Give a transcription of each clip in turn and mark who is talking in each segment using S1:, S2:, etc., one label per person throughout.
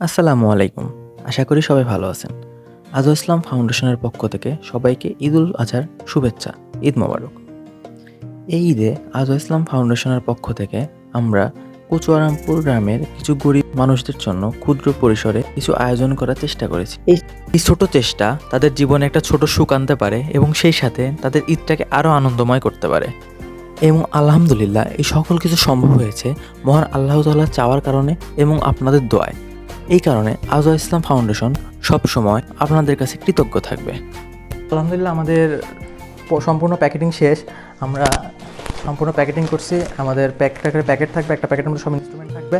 S1: আসসালামু আলাইকুম। আশা করি সবাই ভালো আছেন। আজও ইসলাম ফাউন্ডেশনের পক্ষ থেকে সবাইকে ঈদ উল আজহার শুভেচ্ছা, ঈদ মোবারক। এই ঈদে আজও ইসলাম ফাউন্ডেশনের পক্ষ থেকে আমরা কুচুয়ারামপুর গ্রামের কিছু গরিব মানুষদের জন্য ক্ষুদ্র পরিসরে কিছু আয়োজন করার চেষ্টা করেছি। এই এই ছোট চেষ্টা তাদের জীবনে একটা ছোট সুখ আনতে পারে এবং সেই সাথে তাদের ঈদটাকে আরও আনন্দময় করতে পারে। এবং আলহামদুলিল্লাহ এই সকল কিছু সম্ভব হয়েছে মহান আল্লাহ তাল্লাহ চাওয়ার কারণে এবং আপনাদের দোয়ায়। এই কারণে আজও ইসলাম ফাউন্ডেশন সব সময় আপনাদের কাছে কৃতজ্ঞ থাকবে। আলহামদুলিল্লাহ আমাদের সম্পূর্ণ প্যাকেটিং শেষ। আমরা সম্পূর্ণ প্যাকেটিং করছি। আমাদের প্যাকেটের প্যাকেট থাকবে একটা প্যাকেটের মধ্যে সব ইনস্ট্রুমেন্ট থাকবে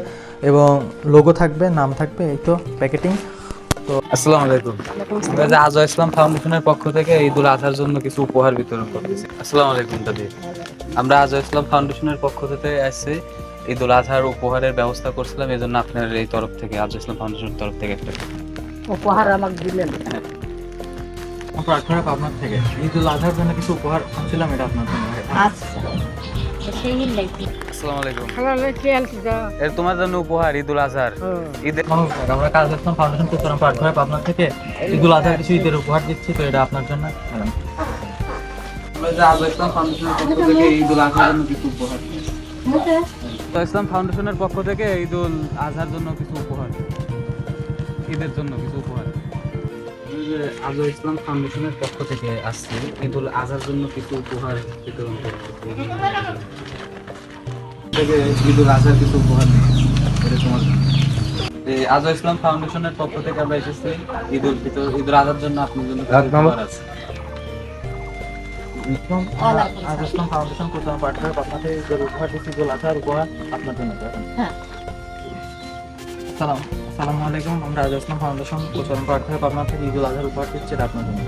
S1: এবং লোগো থাকবে নাম থাকবে এই তো প্যাকেটিং।
S2: তো আসসালামু আলাইকুম। আমরা যে আজও ইসলাম ফাউন্ডেশনের পক্ষ থেকে এই ঈদুল আজহার জন্য কিছু উপহার বিতরণ করতেছি। আসসালামু আলাইকুম দাদি। আমরা আজও ইসলাম ফাউন্ডেশনের পক্ষ থেকে আসছি ঈদুল আজহার উপহারের ব্যবস্থা করছিলাম এই জন্য আপনার এই তরফ থেকে আজ ইসলাম ফাউন্ডেশনের তরফ থেকে একটা
S3: উপহার আমাকে দিলেন।
S1: প্রার্থনা আপনার থেকে। ঈদুল আজহার জন্য কিছু উপহার আনছিলাম এটা আপনার জন্য।
S3: আচ্ছা।
S2: তোমার জন্য উপহার ঈদুল আজহার। ঈদের
S1: আমরা কাজ ইসলাম ফাউন্ডেশন প্রার্থনা আপনার থেকে। ঈদুল আজহার কিছু ঈদের উপহার দিচ্ছি তো এটা আপনার জন্য। ম্যাডাম
S2: আমরা যে আজও ইসলাম ফাউন্ডেশনের পক্ষ থেকে ঈদুল আজহার জন্য কিছু উপহার ইসলাম ফাউন্ডেশনের পক্ষ থেকে ঈদুল আজহার জন্য কিছু উপহার। ঈদের জন্য কিছু উপহার। আজও ইসলাম ফাউন্ডেশনের পক্ষ থেকে আসছি ঈদুল আজহার জন্য কিছু উপহার বিতরণ করতে। থেকে ঈদুল আজহার কিছু উপহার এটা তোমার আজও ইসলাম ফাউন্ডেশনের পক্ষ থেকে আমরা এসেছি ঈদুল ফিতর ঈদুল আজহার জন্য আপনার জন্য উপহার আছে।
S1: ইসলাম ফাউন্ডেশন করছিলাম প্রার্থনা আপনাদের যে ঈদুল আজহার উপহার আপনার জন্য
S3: হ্যাঁ।
S1: সালাম। আসসালামু আলাইকুম আমরা আজ ইসলাম ফাউন্ডেশন পাঠ প্রার্থনা আপনার থেকে ঈদুল আজহার উপহার দিচ্ছি আপনার জন্য।